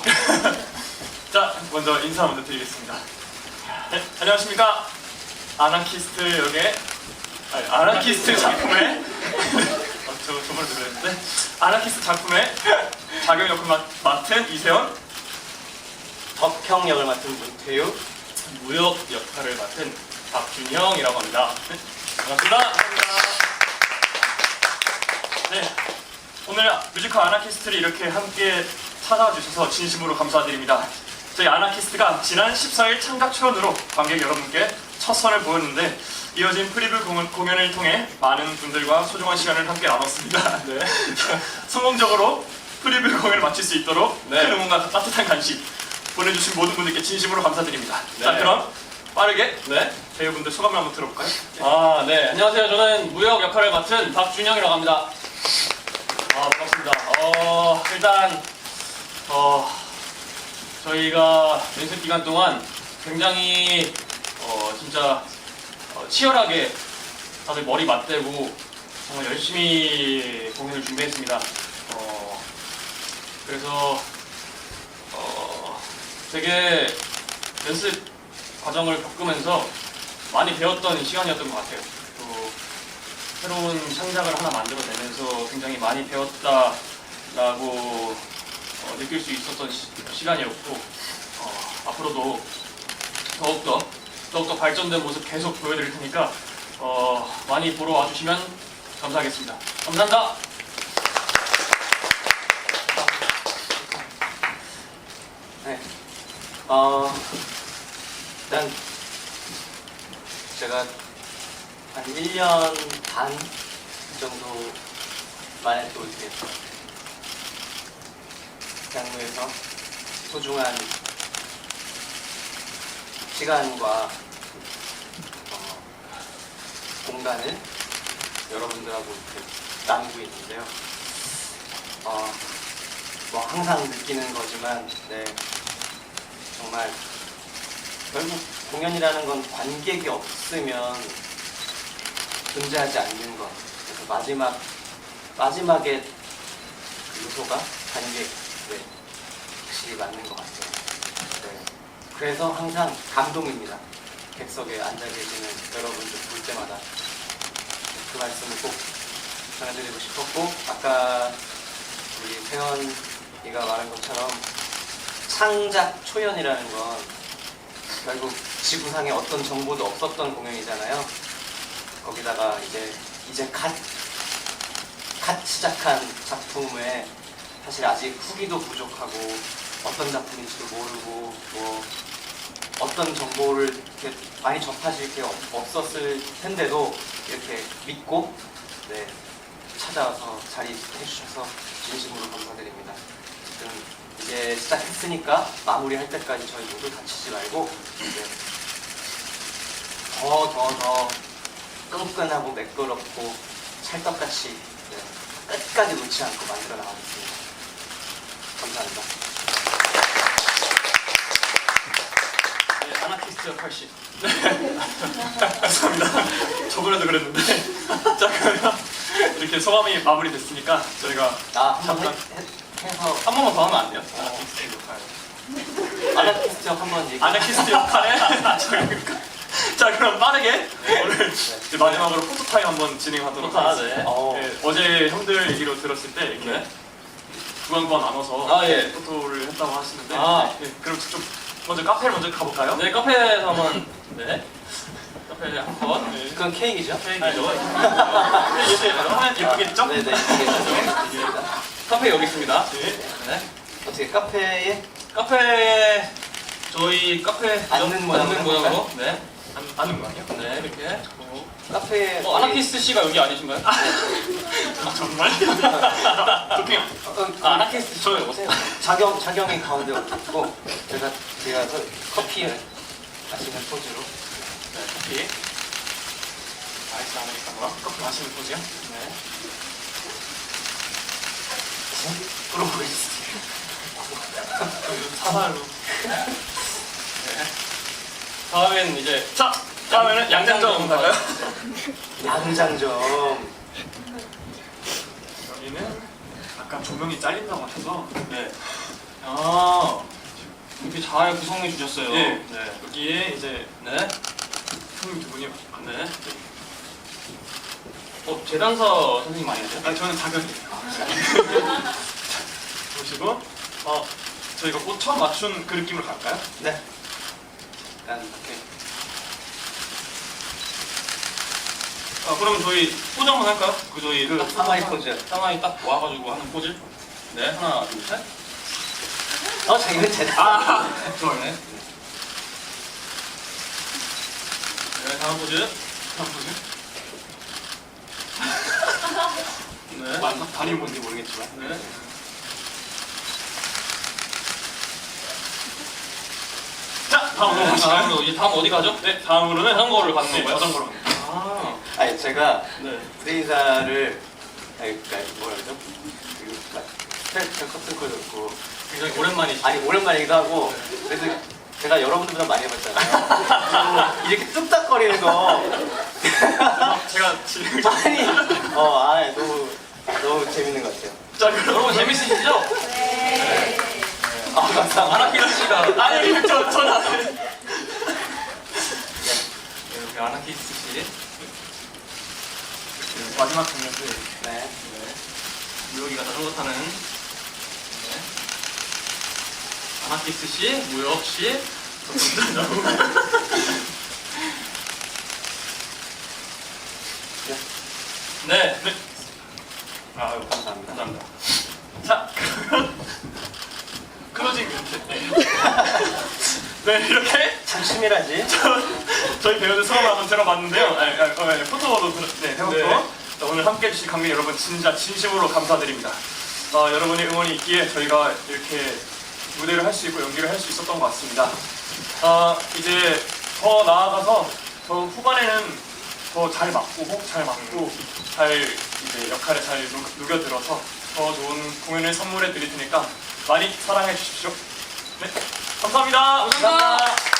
먼저 인사 먼저 드리겠습니다. 네, 안녕하십니까. 아나키스트 역의 아니, 아나키스트 작품의 어, 저 저번에 들렸는데 아나키스트 작품의 자경 역을 맡, 맡은 이세원 덕형 역을 맡은 문태우 무역 역할을 맡은 박준형이라고 합니다. 네, 반갑습니다. 네, 오늘 뮤지컬 아나키스트를 이렇게 함께 찾아와 주셔서 진심으로 감사드립니다. 저희 아나키스트가 지난 14일 창작 초연으로 관객 여러분께 첫 선을 보였는데 이어진 프리뷰 공연, 공연 을 통해 많은 분들과 소중한 시간을 함께 나눴습니다. 네. 성공적으로 프리뷰 공연을 마칠 수 있도록 네. 큰 응원과 따뜻한 간식 보내주신 모든 분들께 진심으로 감사드립니다. 자 네. 그럼 빠르게 네. 배우분들 소감을 한번 들어볼까요? 아, 네. 안녕하세요. 저는 무역 역할을 맡은 박준영이라고 합니다. 아 반갑습니다. 어, 일단 어, 저희가 연습 기간 동안 굉장히 어, 진짜 어, 치열하게 다들 머리 맞대고 정말 열심히 공연을 준비했습니다. 어, 그래서 어, 되게 연습 과정을 겪으면서 많이 배웠던 시간이었던 것 같아요. 또 새로운 창작을 하나 만들어내면서 굉장히 많이 배웠다라고 어, 느낄 수 있었던 시, 간이었고 앞으로도 더욱더 더욱더 발전된 모습 계속 보여드릴 테니까 어, 많이 보러 와주시면 감사하겠습니다. 감사합니다. 네. 어, 일단 제가 한 1년 반 정도 만에 또 이렇게 양무에서 소중한 시간과 어, 공간을 여러분들하고 나누고 있는데요. 어, 뭐 항상 느끼는 거지만 네 정말 결국 공연이라는 건 관객이 없으면 존재하지 않는 것 그래서 마지막 마지막에 그 요소가 관객 맞는 것 같아요. 네. 그래서 항상 감동입니다. 객석에 앉아 계시는 여러분들 볼 때마다 그 말씀을 꼭 전해드리고 싶었고 아까 우리 세연이가 말한 것처럼 창작 초연이라는 건 결국 지구상에 어떤 정보도 없었던 공연이잖아요. 거기다가 이제 이제 갓, 갓 시작한 작품에 사실 아직 후기도 부족하고 어떤 작품인지도 모르고 뭐 어떤 정보를 이렇게 많이 접하실 게 없- 없었을 텐데도 이렇게 믿고 네, 찾아와서 자리 해 주셔서 진심으로 감사드립니다. 지금 이제 시작했으니까 마무리할 때까지 저희 모두 다치지 말고 이제 더더더 끈끈하고 매끄럽고 찰떡같이 네, 끝까지 놓지 않고 만들어 나가겠습니다. 감사합니다. 네, 아나 키스트 역할씨. 감사합니다. 저번에도 그랬는데 자 그러면 이렇게 소감이 마무리됐으니까 저희가 나 한번 해, 잠깐. 해, 해서 한 번만 더 하면 안 돼요? 아나키스트 역할 아나키스트 한번 얘기. 아나키스트 역할에 저희가 자 그럼 빠르게 오늘 이제 마지막으로 포토 타임 한번 진행하도록 포토, 하겠습니다. 네. 어. 네, 어제 형들 얘기로 들었을 때 이렇게 네. 구간구간 나눠서 아, 예. 포토를 했다고 하시는데 아. 네, 그럼 좀 먼저 카페를 먼저 가볼까요? 네, 카페에서 한번 네. 카페에 한번 네. 그건 케이크죠? 케이크죠. 이제 화면 예쁘겠죠? 네네. 알겠습니다. 카페 여기 있습니다. 네. 네. 어떻게 카페에 카페에 저희 카페 앉는 모양으로 앉는 모양으로 네. 안, 아는 거 아니야? 네, 이렇게. 카페에 어, 아나키스트 씨가 여기 아니신가요? 아, 정말? 도핑 어, 아, 아나키스트 씨 여기 오세요. 자경 자경이 가운데 있고 제가 제가 서- 커피를 마시는 포즈로 네, 커피 아이스 아메리카노랑 커피 마시는 포즈요? 네. 물어보겠습니다. 사발로 다음엔 이제 자, 다음에는 양장점 갈까요? 양장점 아까 조명이 잘린다고 하셔서 네. 아. 이렇게 잘 구성해 주셨어요. 예. 네. 여기에 이제 네. 형님 두 분이 네. 어, 재단사 선생님 아니세요? 아 저는 작은이에요. 보시고 어 저희가 꽃 처음 맞춘 그 느낌으로 갈까요? 네. 약간 이렇게 아, 그럼 저희 포즈 한번 할까요? 그 저희 그 하와이 포즈. 상하이 딱 와가지고 하는 포즈. 네, 하나, 둘, 셋. 어, 자기는 제가. 아, 좋아요. 네. 네, 다음 포즈. 다음 보세요. 네. 맞나? 발이 뭔지 모르겠지만. 네. 자 다음 네, 넘어가시죠. 다음으로 이제 다음 어디 가죠? 네 다음으로는 자전거를 가는 네, 건가요? 자전거로 갑니다. 아, 아니, 제가 네. 무대 인사를, 아니, 그러니까 뭐라 그러죠? 커튼콜도 있고. 굉장히 오랜만이시죠? 아니, 오랜만이기도 하고. 그래서 제가 여러분들보다 많이 해봤잖아요. 그리고 이렇게 뚝딱거리는 거. 제가 진행 아니, 어, 아, 너무, 너무 재밌는 것 같아요. 자 그럼 여러분 재밌으시죠? 아, 감사합니다. 아나키스 씨가 아니 저 저는 네, 이렇게 아나키스 씨. 마지막 장면도 네. 네. 무혁이가 자전거 타는 네. 아나키스 씨, 무혁 씨. 네, 네. 아유 감사합니다. 감사합니다. 자 그러면 클로징 멘트 네 이렇게 참 치밀하지? 저희 배우들 수업을 한번 들어봤는데요. 아, 아, 어, 네, 포토도 들- 네, 네. 자, 오늘 함께 해주신 관객 여러분 진짜 진심으로 감사드립니다. 어, 여러분의 응원이 있기에 저희가 이렇게 무대를 할 수 있고 연기를 할 수 있었던 것 같습니다. 어, 이제 더 나아가서 더 후반에는 더 잘 맞고 호흡 잘 맞고 잘 이제 역할에 잘 녹- 녹여들어서 더 좋은 공연을 선물해 드릴 테니까 많이 사랑해 주십시오. 네, 감사합니다. 감사합니다.